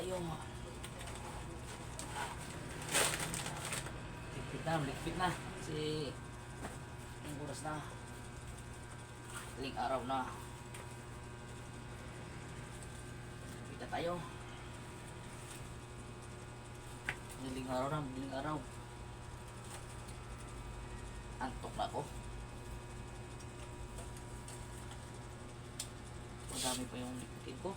tayo. Ligpit na, ligpit na. Kasi ang oras na. Ling araw na. Ligpit na tayo. Madaling araw na, madaling araw. Antok na ako. Madami pa yung lipitin ko.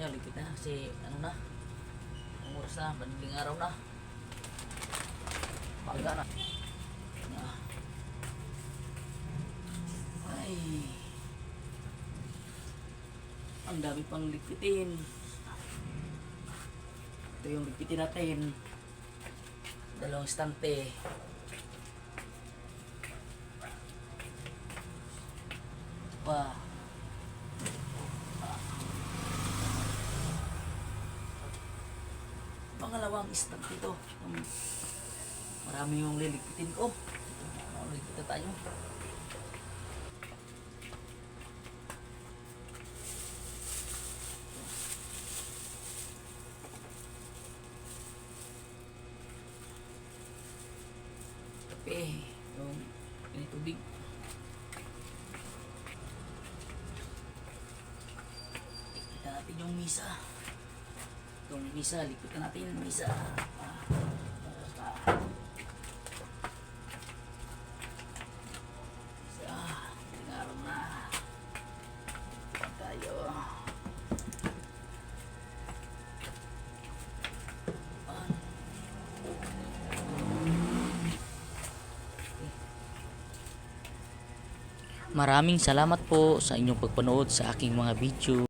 Magligpit na tayo, ligpit na kasi ano na. Ang oras na, madaling araw na. Paga na. Ah. Ay. Ang dami pang ligpitin. Ito yung ligpitin natin. Dalawang stante. Pa. Pangalawang stante ito. Um, marami yung liligpitin ko. Liligpit na tayo. kape yung yung tubig likpitan natin yung misa misa likpitan natin yung misa misa Maraming salamat po sa inyong pagpanood sa aking mga video.